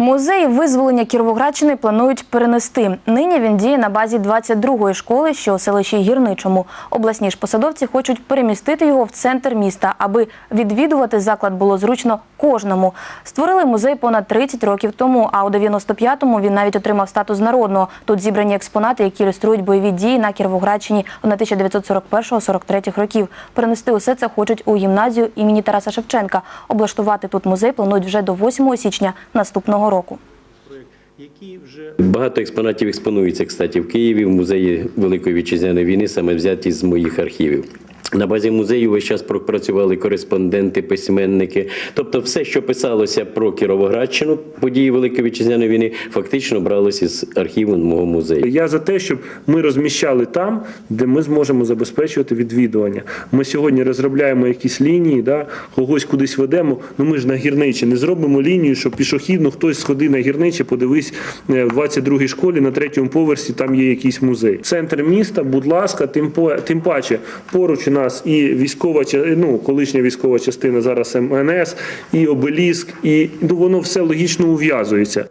Музей визволення Кіровоградщини планують перенести. Нині він діє на базі 22-ї школи, що у селищі Гірничому. Обласні ж посадовці хочуть перемістити його в центр міста, аби відвідувати заклад було зручно кожному. Створили музей понад 30 років тому, а у 95-му він навіть отримав статус народного. Тут зібрані експонати, які ілюструють бойові дії на Кіровоградщині на 1941-43 років. Перенести усе це хочуть у гімназію імені Тараса Шевченка. Облаштувати тут музей планують вже до 8 січня наступного року. Багато експонатів експонується, кстати, в Києві, в музеї Великої вітчизняної війни, саме взяті з моїх архівів. На базі музею весь час пропрацювали кореспонденти, письменники. Тобто, все, що писалося про Кіровоградщину, події Великої вітчизняної війни, фактично бралося з архіву мого музею. Я за те, щоб ми розміщали там, де ми зможемо забезпечувати відвідування. Ми сьогодні розробляємо якісь лінії, да, когось кудись ведемо. Ну ми ж на гірничі не зробимо лінію, щоб пішохідно хтось сходи на гірничі, подивись е, в 22-й школі на третьому поверсі. Там є якийсь музей. Центр міста, будь ласка, тим тим паче поруч у нас і військова ну, колишня військова частина зараз МНС, і обеліск, і ну воно все логічно ув'язується.